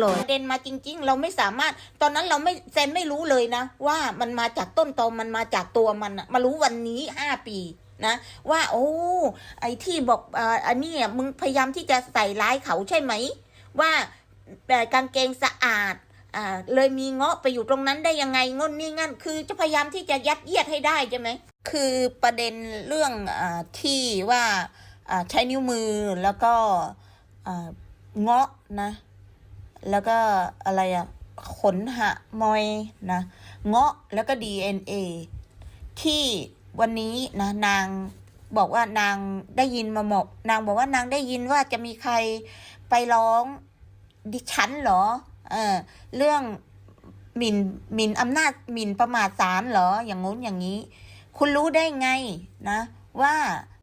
เลยประเด็นมาจริง ๆ เราไม่สามารถตอนนั้นเราไม่แซนไม่รู้เลยนะ ว่ามันมาจากต้นตอมันมาจากตัวมันมารู้วันนี้ห้าปีนะว่าโอ้ไอ้ที่บอกอ,อันนี้มึงพยายามที่จะใส่ร้ายเขาใช่ไหม ว่าแต่กางเกงสะอาดอ่าเลยมีเงาะไปอยู่ตรงนั้นได้ยังไงงนนี่งั้นคือจะพยายามที่จะยัดเยียดให้ได้ใช่ไหมคือประเด็นเรื่องอที่ว่าใช้นิ้วมือแล้วก็เงาะนะ แล้วก็อะไรอะขนหะมอยนะ เงาะแล้วก็ DNA ที่วันนี้นะนางบอกว่านางได้ยินมาหมกนางบอกว่านางได้ยินว่าจะมีใครไปร้องดิฉันเหรอ เออเรื่องหมิ่นหมิ่นอำนาจหมิ่นประมาทศาลเหรอ อย่างงู้นอย่างนี้ คุณรู้ได้ไงนะ ว่า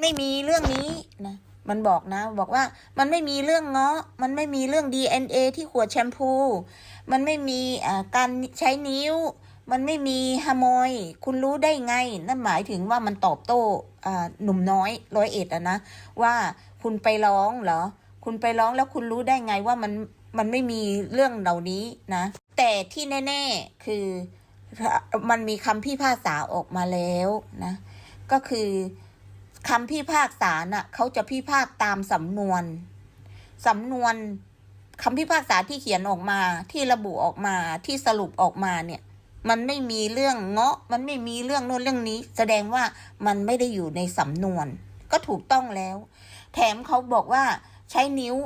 ไม่มีเรื่องนี้นะ มันบอกนะ บอกว่ามันไม่มีเรื่องเงาะ มันไม่มีเรื่อง DNA ที่ขวดแชมพู มันไม่มีการใช้นิ้ว มันไม่มีฮามอย คุณรู้ได้ไง นั่นหมายถึงว่ามันตอบโต้หนุ่มน้อยร้อยเอ็ดอะนะ ว่าคุณไปร้องเหรอ คุณไปร้องแล้วคุณรู้ได้ไงว่ามันมันไม่มีเรื่องเหล่านี้นะ แต่ที่แน่ ๆ คือมันมีคำพิพากษาออกมาแล้วนะ ก็คือ คำพิพากษาน่ะเขาจะพิพากตามสำนวนสำนวนคำพิพากษาที่เขียนออกมาที่ระบุออกมาที่สรุปออกมาเนี่ย มันไม่มีเรื่องเงาะ มันไม่มีเรื่องโน้นเรื่องนี้ แสดงว่ามันไม่ได้อยู่ในสำนวน ก็ถูกต้องแล้ว แถมเขาบอกว่าใช้นิ้ว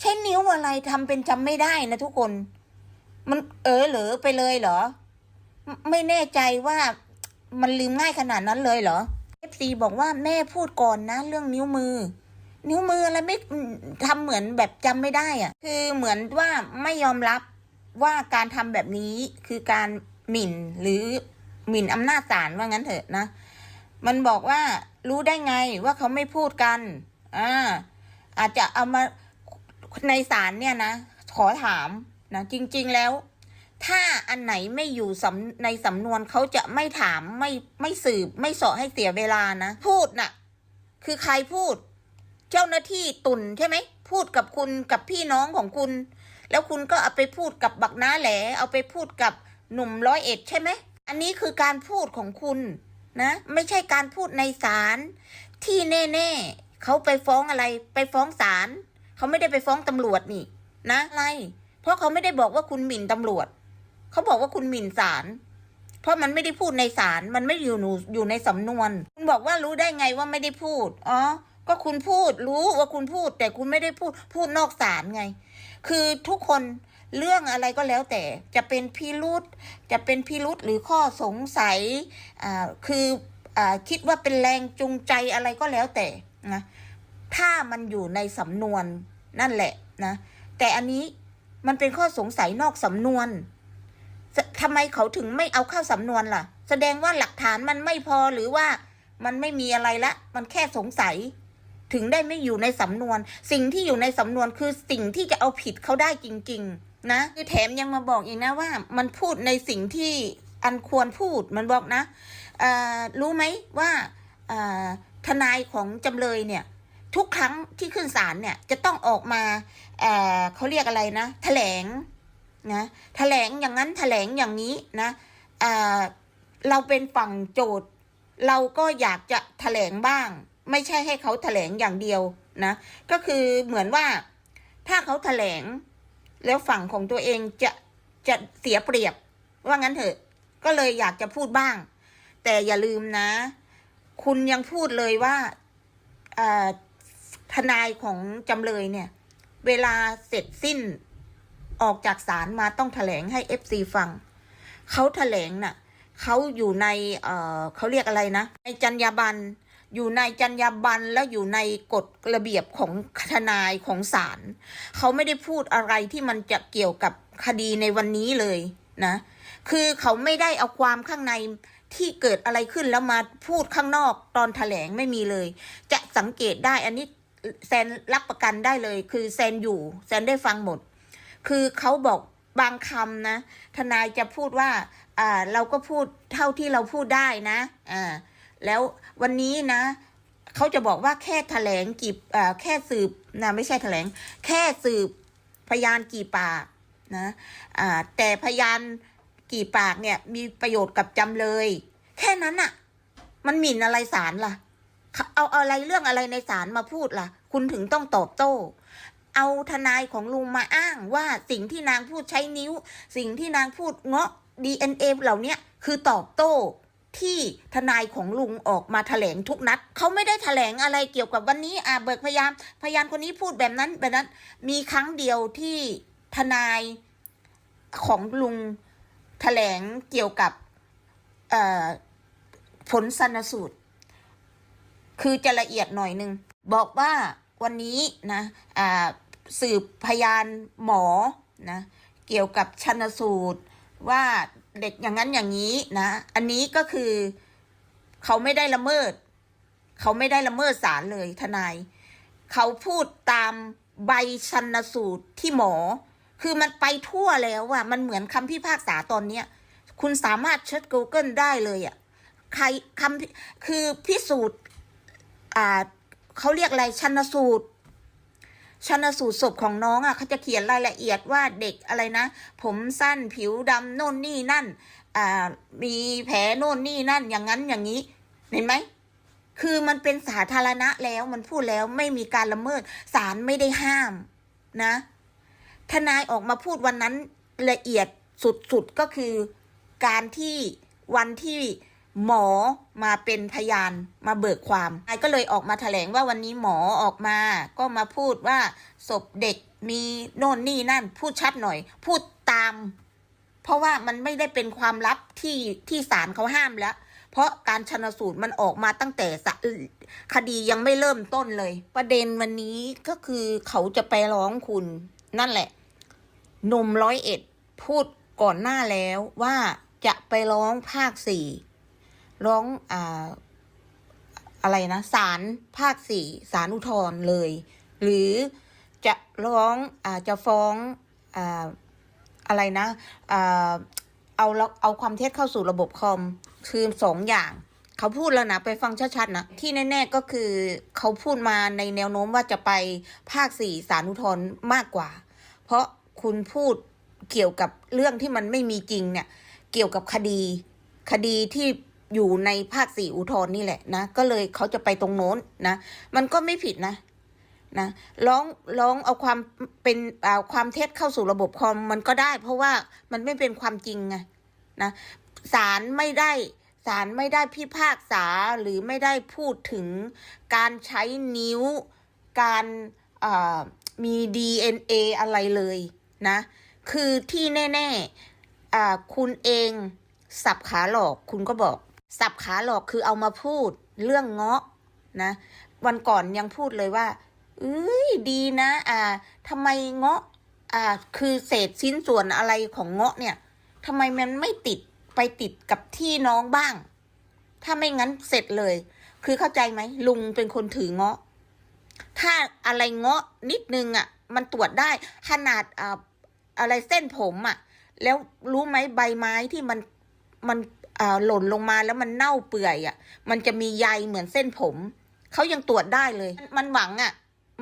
ใช้นิ้วอะไรทำเป็นจำไม่ได้นะทุกคน มันเออหรือไปเลยเหรอ ไม่แน่ใจว่ามันลืมง่ายขนาดนั้นเลยเหรอ เอฟซีบอกว่าแม่พูดก่อนนะ เรื่องนิ้วมือ นิ้วมืออะไรไม่ทำเหมือนแบบจำไม่ได้อะคือเหมือนว่าไม่ยอมรับว่าการทำแบบนี้คือการหมิ่นหรือหมิ่นอำนาจศาลว่างั้นเถอะนะ มันบอกว่ารู้ได้ไงว่าเขาไม่พูดกันอ่าอาจจะเอามาในศาลเนี่ยนะ ขอถามนะจริง ๆ แล้ว ถ้าอันไหนไม่อยู่ในสำนวนเขาจะไม่ถามไม่ไม่สืบ ไม่สอให้เสียเวลานะ พูดน่ะ คือใครพูด เจ้าหน้าที่ตุนใช่ไหม พูดกับคุณกับพี่น้องของคุณ แล้วคุณก็เอาไปพูดกับบักน้าแหล เอาไปพูดกับหนุ่มร้อยเอ็ดใช่ไหม อันนี้คือการพูดของคุณนะ ไม่ใช่การพูดในศาลที่แน่ๆเขาไปฟ้องอะไร ไปฟ้องศาลเขาไม่ได้ไปฟ้องตำรวจนี่ นะอะไรเพราะเขาไม่ได้บอกว่าคุณหมิ่นตำรวจ เขาบอกว่าคุณหมิ่นศาลเพราะมันไม่ได้พูดในศาลมันไม่อยู่หนูอยู่ในสำนวน คุณบอกว่ารู้ได้ไงว่าไม่ได้พูดอ๋อก็คุณพูดรู้ว่าคุณพูด แต่คุณไม่ได้พูดพูดนอกศาลไง คือทุกคนเรื่องอะไรก็แล้วแต่จะเป็นพิรุษจะเป็นพิรุษหรือข้อสงสัยอ่าคืออ่าคิดว่าเป็นแรงจูงใจอะไรก็แล้วแต่นะถ้ามันอยู่ในสำนวนนั่นแหละนะแต่อันนี้มันเป็นข้อสงสัยนอกสำนวน ทำไมเขาถึงไม่เอาเข้าสำนวนล่ะ แสดงว่าหลักฐานมันไม่พอหรือว่ามันไม่มีอะไรละ มันแค่สงสัย ถึงได้ไม่อยู่ในสำนวน สิ่งที่อยู่ในสำนวนคือสิ่งที่จะเอาผิดเขาได้จริง ๆ นะคือแถมยังมาบอกอีกนะว่า มันพูดในสิ่งที่อันควรพูดมันบอกนะรู้ไหมว่าทนายของจำเลยเนี่ย ทุกครั้งที่ขึ้นศาลเนี่ยจะต้องออกมาเเขาเรียกอะไรนะ แถลง นะแถลงอย่างนั้นแถลงอย่างนี้นะเราเป็นฝั่งโจทย์ เราก็อยากจะแถลงบ้าง ไม่ใช่ให้เขาแถลงอย่างเดียวนะก็คือเหมือนว่าถ้าเขาแถลง แล้วฝั่งของตัวเองจะจะเสียเปรียบ ว่างั้นเถอะ ก็เลยอยากจะพูดบ้าง แต่อย่าลืมนะ คุณยังพูดเลยว่าทนายของจำเลยเนี่ย เวลาเสร็จสิ้น ออกจากศาลมาต้องแถลงให้เอฟซีฟัง เขาแถลงน่ะเขาอยู่ในเเขาเรียกอะไรนะ ในจรรยาบรรณอยู่ในจรรยาบรรณแล้วอยู่ในกฎระเบียบของทนายของศาลเขาไม่ได้พูดอะไรที่มันจะเกี่ยวกับคดีในวันนี้เลยนะ คือเขาไม่ได้เอาความข้างในที่เกิดอะไรขึ้นแล้วมาพูดข้างนอกตอนแถลงไม่มีเลย จะสังเกตได้อันนี้แซนรับประกันได้เลย คือแซนอยู่แซนได้ฟังหมด คือเขาบอกบางคำนะทนายจะพูดว่าอ่าเราก็พูดเท่าที่เราพูดได้นะอ่าแล้ววันนี้นะเขาจะบอกว่าแค่แถลงกี่อ่าแค่สืบนะไม่ใช่แถลง แค่สืบพยานกี่ปากนะอ่าแต่พยานกี่ปากเนี่ยมีประโยชน์กับจำเลย แค่นั้นอะมันหมิ่นอะไรศาลล่ะ เอาเอาอะไรเรื่องอะไรในศาลมาพูดล่ะ คุณถึงต้องตอบโต้ เอาทนายของลุงมาอ้างว่าสิ่งที่นางพูดใช้นิ้ว สิ่งที่นางพูดเงาะ DNA เหล่านี้คือตอบโต้ที่ทนายของลุงออกมาแถลงทุกนัดเขาไม่ได้แถลงอะไรเกี่ยวกับวันนี้อ่าเบิกพยานพยานคนนี้พูดแบบนั้นแบบนั้น มีครั้งเดียวที่ทนายของลุงแถลงเกี่ยวกับผลสันสูตร คือจะละเอียดหน่อยหนึ่งบอกว่า วันนี้นะสืบพยานหมอนะเกี่ยวกับชันสูตรว่าเด็กอย่างนั้นอย่างนี้นะอันนี้ก็คือเขาไม่ได้ละเมิด เขาไม่ได้ละเมิดศาลเลยทนาย เขาพูดตามใบชันสูตรที่หมอ คือมันไปทั่วแล้วอะมันเหมือนคำพิพากษาตอนเนี้ยคุณสามารถเชิด Google ได้เลยอะใครคำคือพิสูจน์อ่า เขาเรียกอะไรชันสูตรชันสูตรศพของน้องอะเขาจะเขียนรายละเอียดว่าเด็กอะไรนะ ผมสั้นผิวดำโน่นนี่นั่น อ่า มีแผลโน่นนี่นั่น อย่างนั้นอย่างนี้ เห็นไหมคือมันเป็นสาธารณะแล้วมันพูดแล้วไม่มีการละเมิดศาลไม่ได้ห้ามนะ ทนายออกมาพูดวันนั้นละเอียดสุดๆก็คือการที่วันที่ หมอมาเป็นพยานมาเบิกความไอ้ก็เลยออกมาแถลงว่าวันนี้หมอออกมา ก็มาพูดว่าศพเด็กมีโน่นนี่นั่น พูดชัดหน่อย พูดตาม เพราะว่ามันไม่ได้เป็นความลับที่ที่ศาลเขาห้ามแล้ว เพราะการชนสูตรมันออกมาตั้งแต่คดียังไม่เริ่มต้นเลย ประเด็นวันนี้ก็คือเขาจะไปร้องคุณ นั่นแหละหนุ่มร้อยเอ็ดพูดก่อนหน้าแล้วว่าจะไปร้องภาคสี่ ร้องอ่าอะไรนะศาลภาคสี่ศาลอุทธร์เลย หรือจะร้องอาจะฟ้องอ่าอะไรนะอ่าเอาเอาความเท็จเข้าสู่ระบบคอมคือสองอย่าง เขาพูดแล้วนะ ไปฟังชัดๆนะ ที่แน่ ๆก็คือเขาพูดมาในแนวโน้มว่าจะไปภาคสี่ศาลอุทรมากกว่า เพราะคุณพูดเกี่ยวกับเรื่องที่มันไม่มีจริงเนี่ย เกี่ยวกับคดี คดีที่ อยู่ในภาคสี่อุทธรณ์นี่แหละนะก็เลยเขาจะไปตรงโน้นนะมันก็ไม่ผิดนะนะร้องร้องเอาความเป็นเอาความเท็จเข้าสู่ระบบคอมมันก็ได้ เพราะว่ามันไม่เป็นความจริงไงนะศาลไม่ได้ศาลไม่ได้พิพากษาหรือไม่ได้พูดถึงการใช้นิ้วการมี DNA อะไรเลยนะคือที่แน่ๆอ่คุณเองสับขาหลอกคุณก็บอก สับขาหลอกคือเอามาพูดเรื่องเงาะนะ วันก่อนยังพูดเลยว่าเอ้ยดีนะ อ่าทำไมเงาะ อ่า คือเศษชิ้นส่วนอะไรของเงาะเนี่ยทำไมมันไม่ติดไปติดกับที่น้องบ้าง ถ้าไม่งั้นเสร็จเลย คือเข้าใจไหมลุงเป็นคนถือเงาะ ถ้าอะไรเงาะนิดนึงอะ มันตรวจได้ขนาดอ่าอะไรเส้นผมอะ แล้วรู้ไหมใบไม้ที่มันมัน หล่นลงมาแล้วมันเน่าเปื่อยอะ มันจะมีใยเหมือนเส้นผม เขายังตรวจได้เลย มันหวังอะ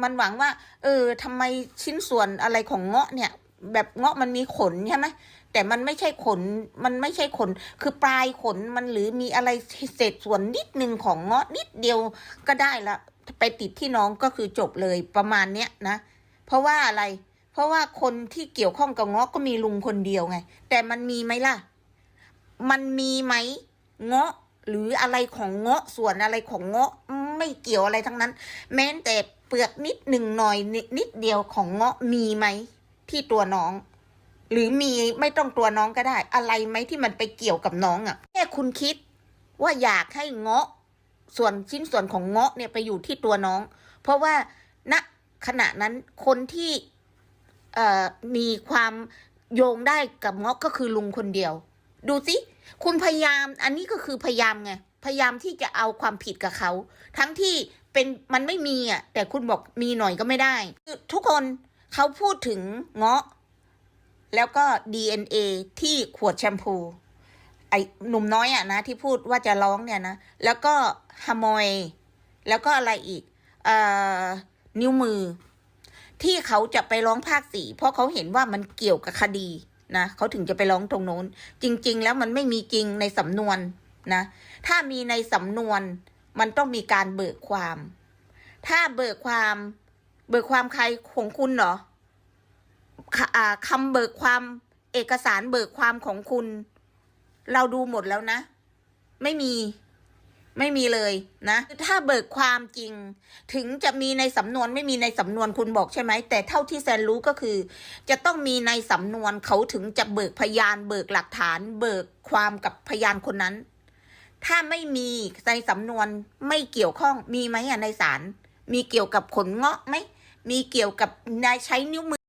มันหวังว่า เออทำไมชิ้นส่วนอะไรของเงาะเนี่ย แบบเงาะมันมีขนใช่ไหมแต่มันไม่ใช่ขน มันไม่ใช่ขน คือปลายขนมันหรือมีอะไรเศษส่วนนิดนึงของเงาะนิดเดียวก็ได้ละ ไปติดที่น้องก็คือจบเลยประมาณเนี้ยนะ เพราะว่าอะไร เพราะว่าคนที่เกี่ยวข้องกับเงาะก็มีลุงคนเดียวไง แต่มันมีไหมล่ะ มันมีไหมเงาะหรืออะไรของเงาะส่วนอะไรของเงาะไม่เกี่ยวอะไรทั้งนั้น แม้แต่เปลือกนิดหนึ่งหน่อยนิดเดียวของเงาะมีไหมที่ตัวน้อง หรือมีไม่ต้องตัวน้องก็ได้ อะไรไหมที่มันไปเกี่ยวกับน้องอะ่ะแค่คุณคิดว่าอยากให้เงาะส่วนชิ้นส่วนของเงาะเนี่ยไปอยู่ที่ตัวน้อง เพราะว่าณขณะนั้นคนที่มีความโยงได้กับเงาะก็คือลุงคนเดียว ดูสิคุณพยายามอันนี้ก็คือพยายามไงพยายามที่จะเอาความผิดกับเขา ทั้งที่เป็นมันไม่มีอะแต่คุณบอกมีหน่อยก็ไม่ได้ทุกคนเขาพูดถึงเงาะ แล้วก็ DNA ที่ขวดแชมพู ไอ้หนุ่มน้อยอะนะ ที่พูดว่าจะร้องเนี่ยนะ แล้วก็ฮามอย แล้วก็อะไรอีกเอ่อนิ้วมือ ที่เขาจะไปร้องภาคสี่เพราะเขาเห็นว่ามันเกี่ยวกับคดี นะเขาถึงจะไปร้องตรงโน้น จริง ๆ แล้วมันไม่มีจริงในสำนวนนะ ถ้ามีในสำนวนมันต้องมีการเบิกความ ถ้าเบิกความ เบิกความใครของคุณเหรอค่ะอ่าคำเบิกความเอกสารเบิกความของคุณ เราดูหมดแล้วนะ ไม่มี ไม่มีเลยนะถ้าเบิกความจริง ถึงจะมีในสำนวนไม่มีในสำนวนคุณบอกใช่ไหม แต่เท่าที่แซนรู้ก็คือ จะต้องมีในสำนวนเขาถึงจะเบิกพยาน เบิกหลักฐาน เบิกความกับพยานคนนั้น ถ้าไม่มีในสำนวนไม่เกี่ยวข้องมีไหมอะในศาลมีเกี่ยวกับขนเงาะไหมมีเกี่ยวกับนายใช้นิ้วมือ